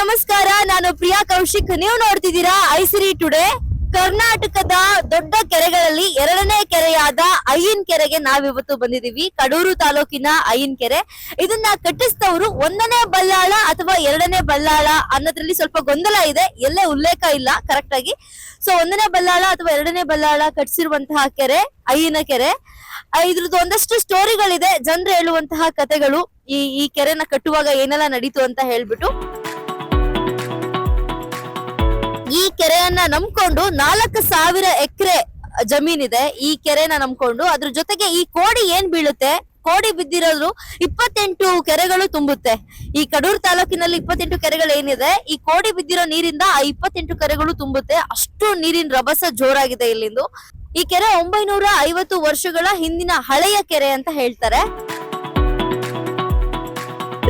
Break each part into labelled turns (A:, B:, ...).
A: ನಮಸ್ಕಾರ. ನಾನು ಪ್ರಿಯಾ ಕೌಶಿಕ್. ನೀವು ನೋಡ್ತಿದ್ದೀರಾ ಐಸಿರಿ ಟುಡೇ. ಕರ್ನಾಟಕದ ದೊಡ್ಡ ಕೆರೆಗಳಲ್ಲಿ ಎರಡನೇ ಕೆರೆಯಾದ ಅಯ್ಯನ್ ಕೆರೆಗೆ ನಾವಿವತ್ತು ಬಂದಿದೀವಿ ಕಡೂರು ತಾಲೂಕಿನ ಅಯ್ಯನ್ ಕೆರೆ. ಇದನ್ನ ಕಟ್ಟಿಸಿದವರು ಒಂದನೇ ಬಲ್ಲಾಳ ಅಥವಾ ಎರಡನೇ ಬಲ್ಲಾಳ ಅನ್ನೋದ್ರಲ್ಲಿ ಸ್ವಲ್ಪ ಗೊಂದಲ ಇದೆ. ಎಲ್ಲೇ ಉಲ್ಲೇಖ ಇಲ್ಲ ಕರೆಕ್ಟ್ ಆಗಿ. ಸೊ ಒಂದನೇ ಬಲ್ಲಾಳ ಅಥವಾ ಎರಡನೇ ಬಲ್ಲಾಳ ಕಟ್ಟಿಸಿರುವಂತಹ ಕೆರೆ, ಅಯ್ಯನ ಕೆರೆ. ಇದ್ರದ್ದು ಒಂದಷ್ಟು ಸ್ಟೋರಿಗಳಿದೆ ಜನರು ಹೇಳುವಂತಹ ಕಥೆಗಳು ಈ ಈ ಕೆರೆನ ಕಟ್ಟುವಾಗ ಏನೆಲ್ಲ ನಡೀತು ಅಂತ ಹೇಳ್ಬಿಟ್ಟು. ಈ ಕೆರೆಯನ್ನ ನಂಬ್ಕೊಂಡು ನಾಲ್ಕು ಸಾವಿರ ಎಕರೆ ಜಮೀನಿದೆ ಈ ಕೆರೆನ ನಂಬ್ಕೊಂಡು. ಅದ್ರ ಜೊತೆಗೆ ಈ ಕೋಡಿ ಏನ್ ಬೀಳುತ್ತೆ? ಕೋಡಿ ಬಿದ್ದಿರೋದು ಇಪ್ಪತ್ತೆಂಟು ಕೆರೆಗಳು ತುಂಬುತ್ತೆ. ಈ ಕಡೂರು ತಾಲೂಕಿನಲ್ಲಿ ಇಪ್ಪತ್ತೆಂಟು ಕೆರೆಗಳು ಏನಿದೆ? ಈ ಕೋಡಿ ಬಿದ್ದಿರೋ ನೀರಿಂದ ಆ ಇಪ್ಪತ್ತೆಂಟು ಕೆರೆಗಳು ತುಂಬುತ್ತೆ. ಅಷ್ಟು ನೀರಿನ ರಭಸ ಜೋರಾಗಿದೆ ಇಲ್ಲಿಂದು. ಈ ಕೆರೆ ಒಂಬೈನೂರ ಐವತ್ತು ವರ್ಷಗಳ ಹಿಂದಿನ ಹಳೆಯ ಕೆರೆ ಅಂತ ಹೇಳ್ತಾರೆ.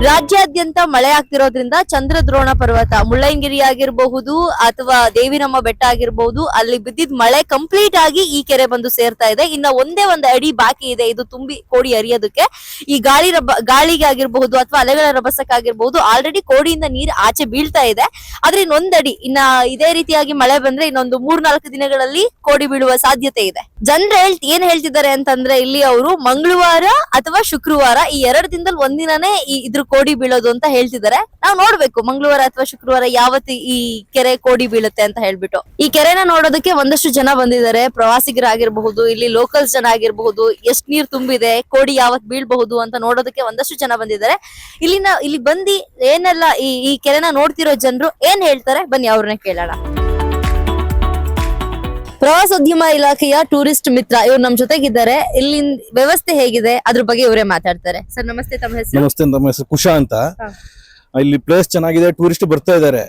A: ರಾಜ್ಯಾದ್ಯಂತ ಮಳೆ ಆಗ್ತಿರೋದ್ರಿಂದ ಚಂದ್ರದ್ರೋಣ ಪರ್ವತ ಮುಳ್ಳಯ್ಯನಗಿರಿ ಆಗಿರಬಹುದು ಅಥವಾ ದೇವಿರಮ್ಮ ಬೆಟ್ಟ ಆಗಿರಬಹುದು, ಅಲ್ಲಿ ಬಿದ್ದಿದ್ ಮಳೆ ಕಂಪ್ಲೀಟ್ ಆಗಿ ಈ ಕೆರೆ ಬಂದು ಸೇರ್ತಾ ಇದೆ. ಇನ್ನ ಒಂದೇ ಒಂದು ಅಡಿ ಬಾಕಿ ಇದೆ. ಇದು ತುಂಬಿ ಕೋಡಿ ಅರಿಯೋದಕ್ಕೆ ಈ ಗಾಳಿ ರಬ್ಬ ಗಾಳಿಗೆ ಆಗಿರಬಹುದು ಅಥವಾ ಅಲೆಗಳ ರಭಸಕ್ಕಾಗಿರ್ಬಹುದು ಆಲ್ರೆಡಿ ಕೋಡಿಯಿಂದ ನೀರು ಆಚೆ ಬೀಳ್ತಾ ಇದೆ. ಆದ್ರೆ ಇನ್ನೊಂದಡಿ ಇನ್ನ ಇದೇ ರೀತಿಯಾಗಿ ಮಳೆ ಬಂದ್ರೆ ಇನ್ನೊಂದು ಮೂರ್ನಾಲ್ಕು ದಿನಗಳಲ್ಲಿ ಕೋಡಿ ಬೀಳುವ ಸಾಧ್ಯತೆ ಇದೆ. ಜನರು ಹೇಳ್ ಏನ್ ಹೇಳ್ತಿದ್ದಾರೆ ಅಂತಂದ್ರೆ ಇಲ್ಲಿ ಅವರು ಮಂಗಳವಾರ ಅಥವಾ ಶುಕ್ರವಾರ ಈ ಎರಡು ದಿನದಲ್ಲಿ ಒಂದಿನೇ ಈ ಇದ್ರ ಕೋಡಿ ಬೀಳೋದು ಅಂತ ಹೇಳ್ತಿದ್ದಾರೆ. ನಾವು ನೋಡ್ಬೇಕು, ಮಂಗಳವಾರ ಅಥವಾ ಶುಕ್ರವಾರ ಯಾವತ್ತು ಈ ಕೆರೆ ಕೋಡಿ ಬೀಳುತ್ತೆ ಅಂತ ಹೇಳ್ಬಿಟ್ಟು. ಈ ಕೆರೆನ ನೋಡೋದಕ್ಕೆ ಒಂದಷ್ಟು ಜನ ಬಂದಿದ್ದಾರೆ. ಪ್ರವಾಸಿಗರಾಗಿರ್ಬಹುದು ಇಲ್ಲಿ ಲೋಕಲ್ಸ್ ಜನ ಆಗಿರ್ಬಹುದು, ಎಷ್ಟ್ ನೀರ್ ತುಂಬಿದೆ, ಕೋಡಿ ಯಾವತ್ ಬೀಳ್ಬಹುದು ಅಂತ ನೋಡೋದಕ್ಕೆ ಒಂದಷ್ಟು ಜನ ಬಂದಿದ್ದಾರೆ. ಇಲ್ಲಿನ, ಇಲ್ಲಿ ಬಂದಿ ಏನೆಲ್ಲ ಈ ಈ ಕೆರೆನ ನೋಡ್ತಿರೋ ಜನರು ಏನ್ ಹೇಳ್ತಾರೆ? ಬನ್ನಿ ಅವ್ರನ್ನ ಕೇಳೋಣ. ಪ್ರವಾಸೋದ್ಯಮ ಇಲಾಖೆಯ ಟೂರಿಸ್ಟ್ ಮಿತ್ರ ಇವ್ರು ನಮ್ ಜೊತೆಗಿದ್ದಾರೆ. ಇಲ್ಲಿ ವ್ಯವಸ್ಥೆ ಹೇಗಿದೆ? ಅದ್ರ ಬಗ್ಗೆ ಇವರೇ ಮಾತಾಡ್ತಾರೆ. ಸರ್ ನಮಸ್ತೆ ತಮ್ಮ ಹೆಸರು?
B: ನಮಸ್ತೆ ತಮ್ಮ ಹೆಸರು ಕುಶಾ ಅಂತ. ಇಲ್ಲಿ ಪ್ಲೇಸ್ ಚೆನ್ನಾಗಿದೆ ಟೂರಿಸ್ಟ್ ಬರ್ತಾ ಇದ್ದಾರೆ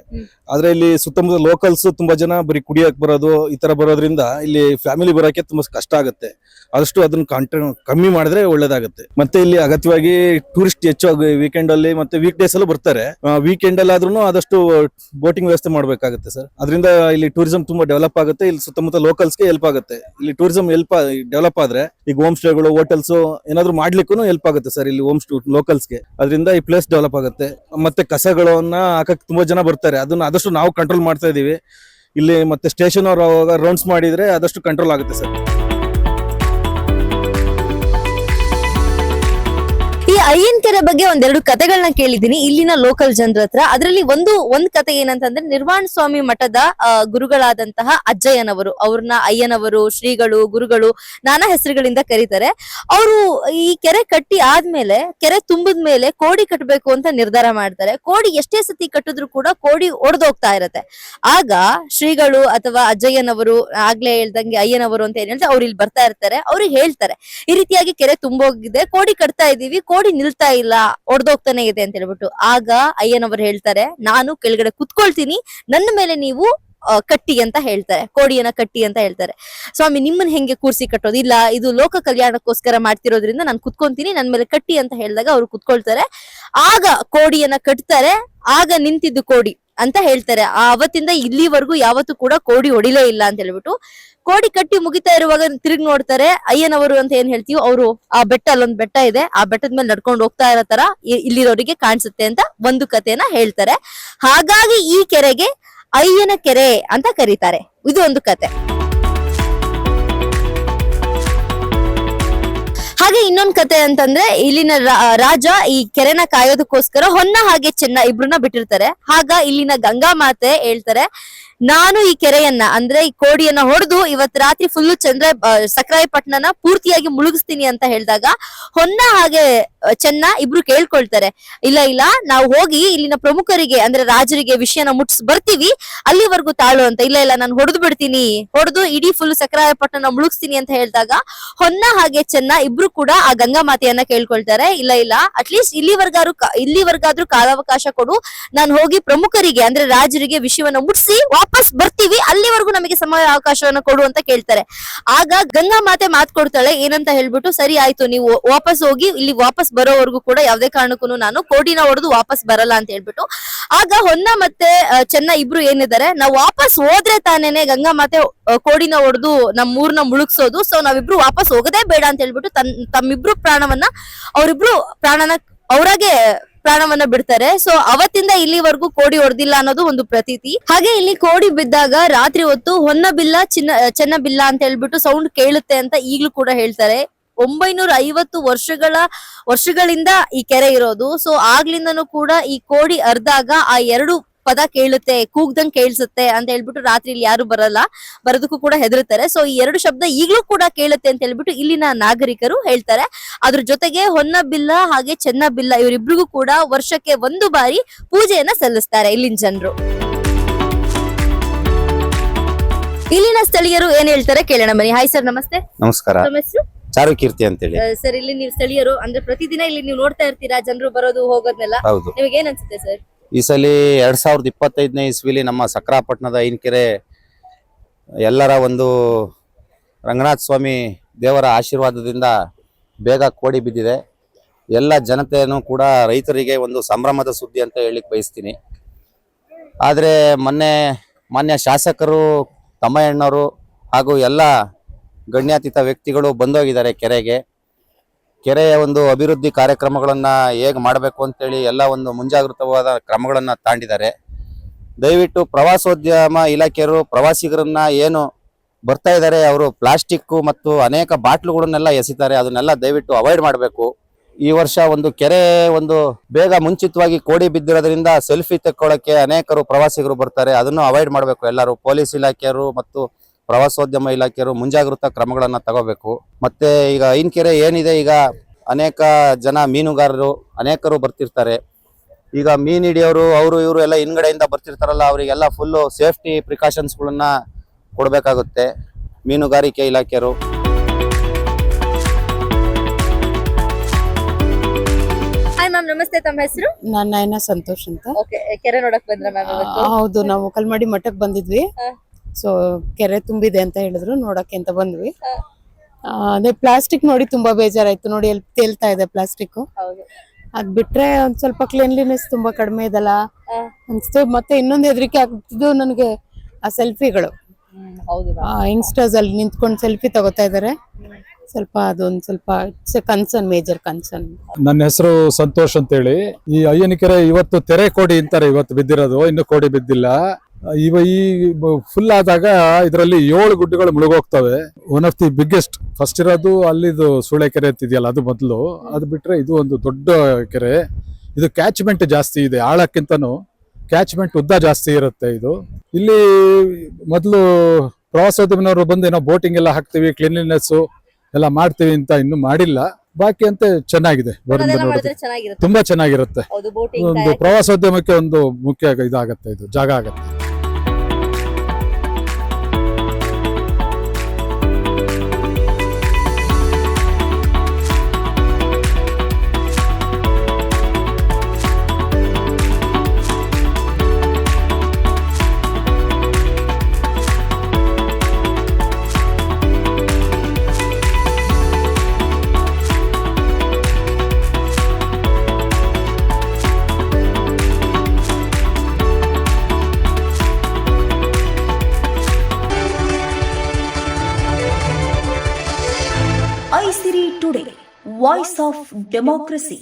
B: ಆದ್ರೆ ಇಲ್ಲಿ ಸುತ್ತಮುತ್ತ ಲೋಕಲ್ಸ್ ತುಂಬಾ ಜನ ಬರೀ ಕುಡಿಯಕ್ ಬರೋದು ಈ ತರ ಬರೋದ್ರಿಂದ ಇಲ್ಲಿ ಫ್ಯಾಮಿಲಿ ಬರೋಕೆ ತುಂಬಾ ಕಷ್ಟ ಆಗುತ್ತೆ. ಆದಷ್ಟು ಅದನ್ನ ಕಾಂಟ್ರ ಕಮ್ಮಿ ಮಾಡಿದ್ರೆ ಒಳ್ಳೇದಾಗುತ್ತೆ. ಮತ್ತೆ ಇಲ್ಲಿ ಅಗತ್ಯವಾಗಿ ಟೂರಿಸ್ಟ್ ಹೆಚ್ಚು ವೀಕೆಂಡ್ ಅಲ್ಲಿ ಮತ್ತೆ ವೀಕ್ ಡೇಸ್ ಅಲ್ಲೂ ಬರ್ತಾರೆ. ವೀಕೆಂಡ್ ಅಲ್ಲಿ ಆದ್ರೂ ಆದಷ್ಟು ಬೋಟಿಂಗ್ ವ್ಯವಸ್ಥೆ ಮಾಡ್ಬೇಕಾಗುತ್ತೆ ಸರ್ ಅದರಿಂದ ಇಲ್ಲಿ ಟೂರಿಸಂ ತುಂಬಾ ಡೆವಲಪ್ ಆಗುತ್ತೆ ಇಲ್ಲಿ ಸುತ್ತಮುತ್ತ ಲೋಕಲ್ಸ್ಗೆ ಹೆಲ್ಪ್ ಆಗುತ್ತೆ. ಇಲ್ಲಿ ಟೂರಿಸಂ ಹೆಲ್ಪ್ ಡೆವಲಪ್ ಆದ್ರೆ ಈಗ ಹೋಮ್ ಸ್ಟೇಗಳು ಹೋಟೆಲ್ಸ್ ಏನಾದ್ರು ಮಾಡ್ಲಿಕ್ಕೂ ಹೆಲ್ಪ್ ಆಗುತ್ತೆ ಸರ್ ಇಲ್ಲಿ ಹೋಮ್ ಸ್ಟೇ ಲೋಕಲ್ಸ್ಗೆ ಅದರಿಂದ ಈ ಪ್ಲೇಸ್ ಡೆವಲಪ್ ಆಗುತ್ತೆ. ಮತ್ತೆ ಕಸಗಳನ್ನ ಹಾಕಕ್ ತುಂಬಾ ಜನ ಬರ್ತಾರೆ. ಅದನ್ನ ಆದಷ್ಟು ನಾವು ಕಂಟ್ರೋಲ್ ಮಾಡ್ತಾ ಇದೀವಿ. ಇಲ್ಲಿ ಮತ್ತೆ ಸ್ಟೇಷನ್ ಅವರು ರೌಂಡ್ಸ್ ಮಾಡಿದ್ರೆ ಆದಷ್ಟು ಕಂಟ್ರೋಲ್ ಆಗುತ್ತೆ ಸರ್.
A: ಈ ಅಯ್ಯನ್ ಕೆರೆ ಬಗ್ಗೆ ಒಂದೆರಡು ಕತೆಗಳನ್ನ ಕೇಳಿದ್ದೀನಿ. ಇಲ್ಲಿನ ಲೋಕಲ್ ಜನರ ಹತ್ರ. ಅದರಲ್ಲಿ ಒಂದು, ಒಂದ್ ಕತೆ ಏನಂತಂದ್ರೆ ನಿರ್ವಾಣ ಸ್ವಾಮಿ ಮಠದ ಗುರುಗಳಾದಂತಹ ಅಜ್ಜಯ್ಯನವರು. ಅವ್ರನ್ನ ಅಯ್ಯನವರು, ಶ್ರೀಗಳು, ಗುರುಗಳು ನಾನಾ ಹೆಸರುಗಳಿಂದ ಕರೀತಾರೆ. ಅವರು ಈ ಕೆರೆ ಕಟ್ಟಿ ಆದ್ಮೇಲೆ, ಕೆರೆ ತುಂಬಿದ ಮೇಲೆ ಕೋಡಿ ಕಟ್ಟಬೇಕು ಅಂತ ನಿರ್ಧಾರ ಮಾಡ್ತಾರೆ. ಕೋಡಿ ಎಷ್ಟೇ ಸತಿ ಕಟ್ಟಿದ್ರು ಕೂಡ ಕೋಡಿ ಒಡೆದೋಗ್ತಾ ಇರತ್ತೆ. ಆಗ ಶ್ರೀಗಳು ಅಥವಾ ಅಜ್ಜಯ್ಯನವರು ಆಗ್ಲೇ ಹೇಳ್ದಂಗೆ ಅಯ್ಯನವರು ಅಂತ ಏನ್ ಹೇಳ್ತಾರೆ, ಅವ್ರು ಇಲ್ಲಿ ಬರ್ತಾ ಇರ್ತಾರೆ. ಅವ್ರಿಗೆ ಹೇಳ್ತಾರೆ, ಈ ರೀತಿಯಾಗಿ ಕೆರೆ ತುಂಬೋಗಿದೆ, ಕೋಡಿ ಕಟ್ತಾ ಇದೀವಿ, ಕೋಡಿ ನಿಲ್ತಾ ಇಲ್ಲ, ಒಡೆದೋಗ್ತಾನೆ ಇದೆ ಅಂತ ಹೇಳ್ಬಿಟ್ಟು ಆಗ ಅಯ್ಯನವರು ಹೇಳ್ತಾರೆ, ನಾನು ಕೆಳಗಡೆ ಕುತ್ಕೊಳ್ತೀನಿ, ನನ್ನ ಮೇಲೆ ನೀವು ಕಟ್ಟಿ ಅಂತ ಹೇಳ್ತಾರೆ, ಕೋಡಿಯನ್ನ ಕಟ್ಟಿ ಅಂತ ಹೇಳ್ತಾರೆ. ಸ್ವಾಮಿ ನಿಮ್ಮನ್ನ ಹೆಂಗೆ ಕೂರ್ಸಿ ಕಟ್ಟೋದು? ಇಲ್ಲ, ಇದು ಲೋಕ ಕಲ್ಯಾಣಕ್ಕೋಸ್ಕರ ಮಾಡ್ತಿರೋದ್ರಿಂದ ನಾನು ಕುತ್ಕೊಂತೀನಿ ನನ್ನ ಮೇಲೆ ಕಟ್ಟಿ ಅಂತ ಹೇಳಿದಾಗ ಅವ್ರು ಕುತ್ಕೊಳ್ತಾರೆ. ಆಗ ಕೋಡಿಯನ್ನ ಕಟ್ತಾರೆ, ಆಗ ನಿಂತಿದ್ದು ಕೋಡಿ. ಅಂತ ಹೇಳ್ತಾರೆ. ಆ ಅವತ್ತಿಂದ ಇಲ್ಲಿವರೆಗೂ ಯಾವತ್ತೂ ಕೂಡ ಕೋಡಿ ಹೊಡಿಲೇ ಇಲ್ಲ ಅಂತ ಹೇಳ್ಬಿಟ್ಟು ಕೋಡಿ ಕಟ್ಟಿ ಮುಗಿತಾ ಇರುವಾಗ ತಿರುಗಿ ನೋಡ್ತಾರೆ, ಅಯ್ಯನವರು ಅಂತ ಏನ್ ಹೇಳ್ತೀವಿ ಅವರು ಆ ಬೆಟ್ಟ ಅಲ್ಲೊಂದು ಬೆಟ್ಟ ಇದೆ, ಆ ಬೆಟ್ಟದ ಮೇಲೆ ನಡ್ಕೊಂಡು ಹೋಗ್ತಾ ಇರೋ ತರ ಇಲ್ಲಿರೋರಿಗೆ ಕಾಣಿಸುತ್ತೆ ಅಂತ ಒಂದು ಕಥೆನ ಹೇಳ್ತಾರೆ. ಹಾಗಾಗಿ ಈ ಕೆರೆಗೆ ಅಯ್ಯನ ಕೆರೆ ಅಂತ ಕರೀತಾರೆ. ಇದು ಒಂದು ಕತೆ. ಹಾಗೆ ಇನ್ನೊಂದ್ ಕತೆ ಅಂತಂದ್ರೆ ಇಲ್ಲಿನ ರಾಜ ಈ ಕೆರೆನ ಕಾಯೋದಕ್ಕೋಸ್ಕರ ಹೊನ್ನ ಹಾಗೆ ಚೆನ್ನ ಇಬ್ರನ್ನ ಬಿಟ್ಟಿರ್ತಾರೆ. ಹಾಗ ಇಲ್ಲಿನ ಗಂಗಾ ಮಾತೆ ಹೇಳ್ತಾರೆ ನಾನು ಈ ಕೆರೆಯನ್ನ, ಅಂದ್ರೆ ಈ ಕೋಡಿಯನ್ನ ಹೊಡೆದು ಇವತ್ ರಾತ್ರಿ ಫುಲ್ ಚಂದ್ರ ಸಕ್ರಾಯಪಟ್ಟಣನ ಪೂರ್ತಿಯಾಗಿ ಮುಳುಗಿಸ್ತೀನಿ ಅಂತ ಹೇಳಿದಾಗ ಹೊನ್ನ ಹಾಗೆ ಚೆನ್ನ ಇಬ್ರು ಕೇಳ್ಕೊಳ್ತಾರೆ. ಇಲ್ಲ ಇಲ್ಲ, ನಾವು ಹೋಗಿ ಇಲ್ಲಿನ ಪ್ರಮುಖರಿಗೆ, ಅಂದ್ರೆ ರಾಜರಿಗೆ ವಿಷಯನ ಮುಟ್ಸ್ ಬರ್ತೀವಿ, ಅಲ್ಲಿವರೆಗೂ ತಾಳು ಅಂತ. ಇಲ್ಲ ಇಲ್ಲ, ನಾನು ಹೊಡೆದು ಬಿಡ್ತೀನಿ. ಹೊಡೆದು ಇಡೀ ಫುಲ್ ಸಕ್ರಾಯಪಟ್ಟಣ ಮುಳುಗಿಸ್ತೀನಿ ಅಂತ ಹೇಳಿದಾಗ ಹೊನ್ನ ಹಾಗೆ ಚೆನ್ನ ಇಬ್ರು ಕೂಡ ಆ ಗಂಗಾ ಮಾತೆಯನ್ನ ಕೇಳ್ಕೊಳ್ತಾರೆ. ಇಲ್ಲ ಇಲ್ಲ ಅಟ್ಲೀಸ್ಟ್ ಇಲ್ಲಿವರೆಗಾರು ಇಲ್ಲಿವರೆಗಾದ್ರೂ ಕಾಲಾವಕಾಶ ಕೊಡು. ನಾನು ಹೋಗಿ ಪ್ರಮುಖರಿಗೆ, ಅಂದ್ರೆ ರಾಜರಿಗೆ ವಿಷಯವನ್ನ ಮುಟ್ಸಿ ವಾಪಸ್ ಬರ್ತೀವಿ, ಅಲ್ಲಿವರೆಗೂ ನಮಗೆ ಸಮಯ ಅವಕಾಶವನ್ನ ಕೊಡು ಅಂತ ಕೇಳ್ತಾರೆ. ಆಗ ಗಂಗಾ ಮಾತೆ ಮಾತ್ ಕೊಡ್ತಾಳೆ, ಏನಂತ ಹೇಳ್ಬಿಟ್ಟು, ಸರಿ ಆಯ್ತು, ನೀವು ವಾಪಸ್ ಹೋಗಿ, ಇಲ್ಲಿ ವಾಪಸ್ ಬರೋವರೆಗೂ ಕೂಡ ಯಾವ್ದೇ ಕಾರಣಕ್ಕೂ ನಾನು ಕೋಡಿನ ಹೊಡೆದು ವಾಪಸ್ ಬರಲ್ಲ ಅಂತ ಹೇಳ್ಬಿಟ್ಟು, ಆಗ ಹೊನ್ನ ಮತ್ತೆ ಚೆನ್ನ ಇಬ್ರು ಏನಿದ್ದಾರೆ, ನಾವು ವಾಪಸ್ ಹೋದ್ರೆ ತಾನೇನೆ ಗಂಗಾ ಮಾತೆ ಕೋಡಿನ ಹೊಡೆದು ನಮ್ಮ ಊರ್ನ ಮುಳುಗ್ಸೋದು ಸೊ ನಾವಿಬ್ರು ವಾಪಸ್ ಹೋಗದೇ ಬೇಡ ಅಂತ ಹೇಳ್ಬಿಟ್ಟು ತನ್, ತಮ್ಮಿಬ್ರು ಪ್ರಾಣವನ್ನ, ಅವರಿಬ್ರು ಪ್ರಾಣನ, ಅವ್ರಾಗೆ ಪ್ರಾಣವನ್ನ ಬಿಡ್ತಾರೆ. ಸೊ ಅವತ್ತಿಂದ ಇಲ್ಲಿವರೆಗೂ ಕೋಡಿ ಹೊಡೆದಿಲ್ಲ ಅನ್ನೋದು ಒಂದು ಪ್ರತೀತಿ. ಹಾಗೆ ಇಲ್ಲಿ ಕೋಡಿ ಬಿದ್ದಾಗ ರಾತ್ರಿ ಹೊತ್ತು ಹೊನ್ನಬಿಲ್ಲ ಚಿನ್ನ, ಚೆನ್ನ ಬಿಲ್ಲ ಅಂತ ಹೇಳ್ಬಿಟ್ಟು ಸೌಂಡ್ ಕೇಳುತ್ತೆ ಅಂತ ಈಗ್ಲೂ ಕೂಡ ಹೇಳ್ತಾರೆ. ಒಂಬೈನೂರ ಐವತ್ತು ವರ್ಷಗಳ, ವರ್ಷಗಳಿಂದ ಈ ಕೆರೆ ಇರೋದು. ಸೊ ಆಗ್ಲಿಂದನೂ ಕೂಡ ಈ ಕೋಡಿ ಅರ್ದಾಗ ಆ ಎರಡು ಪದ ಕೇಳುತ್ತೆ ಕೂಗ್ದಂಗ್ ಕೇಳಿಸುತ್ತೆ ಅಂತ ಹೇಳ್ಬಿಟ್ಟು ರಾತ್ರಿ ಇಲ್ಲಿ ಯಾರು ಬರಲ್ಲ ಬರೋದಕ್ಕೂ ಕೂಡ ಹೆದರುತ್ತಾರೆ. ಸೊ ಈ ಎರಡು ಶಬ್ದ ಈಗಲೂ ಕೂಡ ಕೇಳುತ್ತೆ ಅಂತ ಹೇಳ್ಬಿಟ್ಟು ಇಲ್ಲಿನ ನಾಗರಿಕರು ಹೇಳ್ತಾರೆ. ಅದ್ರ ಜೊತೆಗೆ ಹೊನ್ನಬಿಲ್ಲ ಹಾಗೆ ಚೆನ್ನಬಿಲ್ಲ ಇವರಿಬ್ರಿಗೂ ಕೂಡ ವರ್ಷಕ್ಕೆ ಒಂದು ಬಾರಿ ಪೂಜೆಯನ್ನ ಸಲ್ಲಿಸ್ತಾರೆ ಇಲ್ಲಿನ ಜನರು. ಇಲ್ಲಿನ ಸ್ಥಳೀಯರು ಏನ್ ಹೇಳ್ತಾರೆ ಕೇಳೋಣ ಮನಿ ಹಾಯ್ ಸರ್ ನಮಸ್ತೆ.
C: ನಮಸ್ಕಾರ.
A: ತಮ್ಮ ಹೆಸರು?
C: ಅಂತೇಳಿ.
A: ಸರ್ ಇಲ್ಲಿ ನೀವು ಸ್ಥಳೀಯರು ಅಂದ್ರೆ ಪ್ರತಿದಿನ ಇಲ್ಲಿ ನೀವು ನೋಡ್ತಾ ಇರ್ತೀರಾ ಜನರು ಬರೋದು ಹೋಗೋದ್ನೆಲ್ಲ?
C: ಹೌದು.
A: ನಿಮಗೆ ಏನ್ ಅನ್ಸುತ್ತೆ ಸರ್
C: ಈ ಸಲ ಎರಡು ಸಾವಿರದ ಇಪ್ಪತ್ತೈದನೇ ಇಸ್ವಿಲಿ ನಮ್ಮ ಸಕ್ರಾಪಟ್ಟಣದ ಐನ್ಕೆರೆ ಎಲ್ಲರ ಒಂದು ರಂಗನಾಥ ಸ್ವಾಮಿ ದೇವರ ಆಶೀರ್ವಾದದಿಂದ ಬೇಗ ಕೋಡಿ ಬಿದ್ದಿದೆ. ಎಲ್ಲ ಜನತೆಯನ್ನು ಕೂಡ ರೈತರಿಗೆ ಒಂದು ಸಂಭ್ರಮದ ಸುದ್ದಿ ಅಂತ ಹೇಳಿಕ್ ಬಯಸ್ತೀನಿ. ಆದರೆ ಮೊನ್ನೆ ಮಾನ್ಯ ಶಾಸಕರು ತಮ್ಮಯ್ಯಣ್ಣವರು ಹಾಗೂ ಎಲ್ಲ ಗಣ್ಯಾತೀತ ವ್ಯಕ್ತಿಗಳು ಬಂದೋಗಿದ್ದಾರೆ ಕೆರೆಗೆ. ಕೆರೆಯ ಒಂದು ಅಭಿವೃದ್ಧಿ ಕಾರ್ಯಕ್ರಮಗಳನ್ನು ಹೇಗೆ ಮಾಡಬೇಕು ಅಂತೇಳಿ ಎಲ್ಲ ಒಂದು ಮುಂಜಾಗೃತವಾದ ಕ್ರಮಗಳನ್ನು ತಾಂಡಿದ್ದಾರೆ. ದಯವಿಟ್ಟು ಪ್ರವಾಸೋದ್ಯಮ ಇಲಾಖೆಯವರು ಪ್ರವಾಸಿಗರನ್ನ ಏನು ಬರ್ತಾ ಇದ್ದಾರೆ, ಅವರು ಪ್ಲಾಸ್ಟಿಕ್ಕು ಮತ್ತು ಅನೇಕ ಬಾಟ್ಲುಗಳನ್ನೆಲ್ಲ ಎಸಿತಾರೆ, ಅದನ್ನೆಲ್ಲ ದಯವಿಟ್ಟು ಅವಾಯ್ಡ್ ಮಾಡಬೇಕು. ಈ ವರ್ಷ ಒಂದು ಕೆರೆ ಒಂದು ಬೇಗ ಮುಂಚಿತವಾಗಿ ಕೋಡಿ ಬಿದ್ದಿರೋದ್ರಿಂದ ಸೆಲ್ಫಿ ತೆಕ್ಕೊಳ್ಳೋಕ್ಕೆ ಅನೇಕರು ಪ್ರವಾಸಿಗರು ಬರ್ತಾರೆ, ಅದನ್ನು ಅವಾಯ್ಡ್ ಮಾಡಬೇಕು ಎಲ್ಲರೂ. ಪೊಲೀಸ್ ಇಲಾಖೆಯವರು ಮತ್ತು ಪ್ರವಾಸೋದ್ಯಮ ಇಲಾಖೆಯವರು ಮುಂಜಾಗೃತ ಕ್ರಮಗಳನ್ನು ತಗೋಬೇಕು. ಮತ್ತೆ ಈಗ ಐನ್ಕೆರೆ ಏನಿದೆ ಈಗ ಅನೇಕ ಜನ ಮೀನುಗಾರರು ಅನೇಕರು ಬರ್ತಿರ್ತಾರೆ. ಈಗ ಮೀನು ಹಿಡಿಯೋರು ಅವರು ಇವರು ಎಲ್ಲ ಹಿಂದ್ಗಡೆಯಿಂದ ಬರ್ತಿರ್ತಾರಲ್ಲ ಅವರಿಗೆಲ್ಲ ಫುಲ್ಲು ಸೇಫ್ಟಿ ಪ್ರಿಕಾಷನ್ಸ್ಗಳನ್ನ ಕೊಡಬೇಕಾಗುತ್ತೆ ಮೀನುಗಾರಿಕೆ ಇಲಾಖೆಯವರು
A: ಮ್ಯಾಮ್ ನಮಸ್ತೆ. ತಮ್ಮ ಹೆಸರು?
D: ನನ್ನ ನಯನ ಸಂತೋಷ್ ಅಂತ.
A: ಓಕೆ ಕೆರೆ ನೋಡಕ್ ಬಂದ್ರ ಮ್ಯಾಮ್
D: ಹೌದು ನಾವು ಕಲ್ಮಾಡಿ ಮಠಕ್ ಬಂದಿದ್ವಿ. ಸೊ ಕೆರೆ ತುಂಬಿದೆ ಅಂತ ಹೇಳಿದ್ರು ನೋಡಕ್ಕೆ ಅಂತ ಬಂದ್ವಿ. ಅದೇ ಪ್ಲಾಸ್ಟಿಕ್ ನೋಡಿ ತುಂಬಾ ಬೇಜಾರಾಯ್ತು. ನೋಡಿ ಎಲ್ಲಿ ತೇಲ್ತಾ ಇದೆ ಪ್ಲಾಸ್ಟಿಕ್ ಅದ್ ಬಿಟ್ರೆ ಒಂದ್ ಸ್ವಲ್ಪ ಕ್ಲೀನ್ಲಿನೆಸ್ ತುಂಬಾ ಕಡಿಮೆ ಇದಲ್ಲ. ಅನ್ಸ್ತು. ಮತ್ತೆ ಇನ್ನೊಂದು ಹೆದರಿಕೆ ಆಗ್ತಿದ್ದು ನನಗೆ ಆ ಸೆಲ್ಫಿಗಳು.
A: ಹೌದು
D: ಯಂಗ್ಸ್ಟರ್ಸ್ ಅಲ್ಲಿ ನಿಂತ್ಕೊಂಡು ಸೆಲ್ಫಿ ತಗೋತಾ ಇದಾರೆ. ಸ್ವಲ್ಪ ಅದೊಂದ್ ಸ್ವಲ್ಪ ಇಟ್ಸ್ ಕನ್ಸರ್ನ್ ಮೇಜರ್ ಕನ್ಸರ್ನ್
E: ನನ್ನ ಹೆಸರು ಸಂತೋಷ್ ಅಂತೇಳಿ. ಈ ಅಯ್ಯನಿಕೆರೆ ಇವತ್ತು ತೆರೆ ಕೋಡಿ ಅಂತಾರೆ ಇವತ್ತು ಬಿದ್ದಿರೋದು. ಇನ್ನು ಕೋಡಿ ಬಿದ್ದಿಲ್ಲ. ಇವ ಈ ಫುಲ್ ಆದಾಗ ಇದರಲ್ಲಿ ಏಳು ಗುಡ್ಡಗಳು ಮುಳುಗೋಗ್ತವೆ. One of the biggest first ಇರೋದು ಅಲ್ಲಿದು ಸೂಳೆ ಕೆರೆ ಅಂತಿದೆಯಲ್ಲ ಅದು ಮೊದಲು. ಅದು ಬಿಟ್ರೆ ಇದು ಒಂದು ದೊಡ್ಡ ಕೆರೆ. ಇದು ಕ್ಯಾಚ್ಮೆಂಟ್ ಜಾಸ್ತಿ ಇದೆ ಆಳಕ್ಕಿಂತನೂ. ಕ್ಯಾಚ್ಮೆಂಟ್ ಉದ್ದ ಜಾಸ್ತಿ ಇರುತ್ತೆ ಇದು. ಇಲ್ಲಿ ಮೊದಲು ಪ್ರವಾಸೋದ್ಯಮನವರು ಬಂದು ಏನೋ ಬೋಟಿಂಗ್ ಎಲ್ಲ ಹಾಕ್ತಿವಿ ಕ್ಲೀನ್ಲಿನೆಸ್ ಎಲ್ಲ ಮಾಡ್ತೀವಿ ಅಂತ ಇನ್ನು ಮಾಡಿಲ್ಲ. ಬಾಕಿ ಅಂತ ಚೆನ್ನಾಗಿದೆ ತುಂಬಾ ಚೆನ್ನಾಗಿರುತ್ತೆ. ಒಂದು ಪ್ರವಾಸೋದ್ಯಮಕ್ಕೆ ಒಂದು ಮುಖ್ಯ ಇದಾಗತ್ತೆ ಇದು ಜಾಗ ಆಗತ್ತೆ.
F: Of democracy